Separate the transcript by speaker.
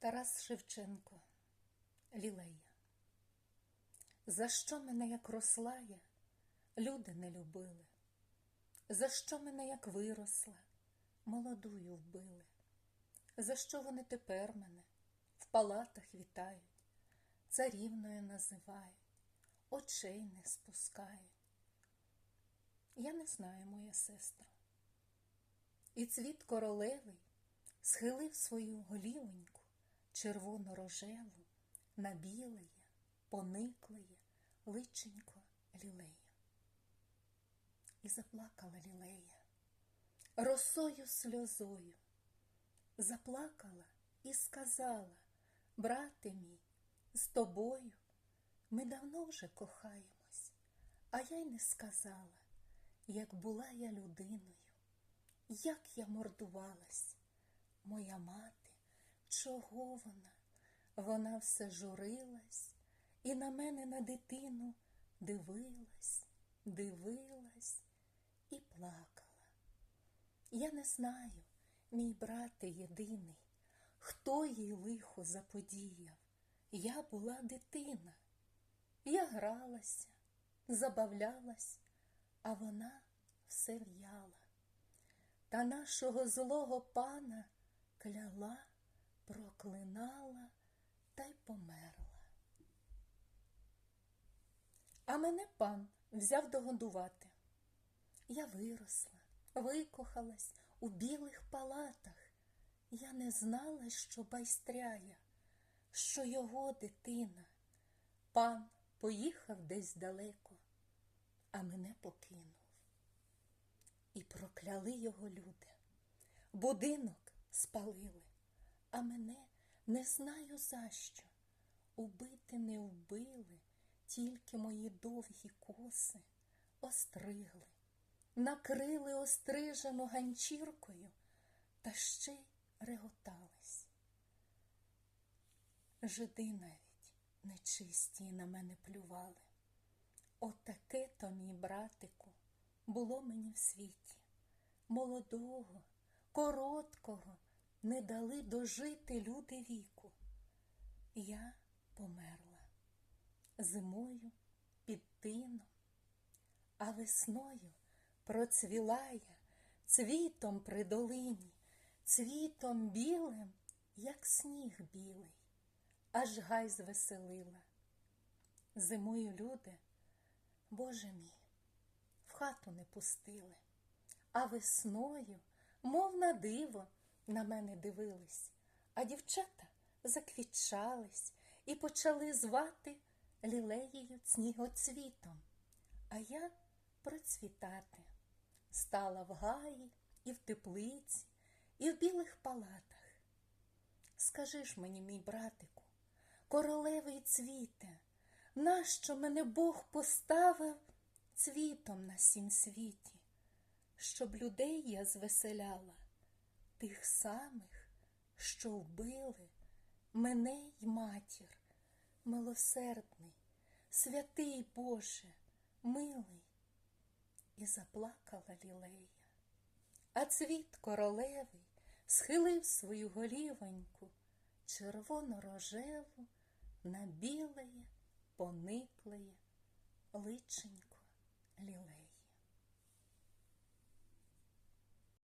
Speaker 1: Тарас Шевченко, Лілея. За що мене, як росла я, люди не любили? За що мене, як виросла, молодую вбили? За що вони тепер мене в палатах вітають, царівною називають, очей не спускають? Я не знаю, моя сестра. І цвіт королевий схилив свою голівоньку червоно-рожеву на білеє, пониклеє личенько лілея. І заплакала лілея. Росою сльозою, заплакала і сказала, брате мій, з тобою ми давно вже кохаємось, а я й не сказала, як була я людиною, як я мордувалась, моя мати, чого вона? Вона все журилась і на мене на дитину дивилась, дивилась і плакала. Я не знаю, мій брате єдиний, хто їй лихо заподіяв. Я була дитина. Я гралася, забавлялась, а вона все в'яла. Та нашого злого пана кляла, проклинала та й померла. А мене пан взяв догодувати. Я виросла, викохалась у білих палатах. Я не знала, що байстряє, що його дитина. Пан поїхав десь далеко, а мене покинув. І прокляли його люди. Будинок спалили, а мене не знаю за що. Убити не вбили, тільки мої довгі коси остригли, накрили острижену ганчіркою та ще й реготались. Жиди навіть нечисті на мене плювали. Отаке то, мій братику, було мені в світі. Молодого, короткого не дали дожити люди віку. Я померла зимою під тином, а весною процвіла я цвітом при долині, цвітом білим, як сніг білий, аж гай звеселила. Зимою люди, Боже мій, в хату не пустили, а весною, мов на диво, на мене дивились, а дівчата заквітчались і почали звати лілеєю снігоцвітом, а я процвітати стала в гаї і в теплиці, і в білих палатах. Скажи ж мені, мій братику, королевий цвіте, нащо мене Бог поставив цвітом на сім світі, щоб людей я звеселяла, тих самих, що вбили мене й матір, милосердний, святий Боже, милий, і заплакала лілея. А цвіт королевий схилив свою голівоньку червоно-рожеву на білеє, пониклеє личенько лілея.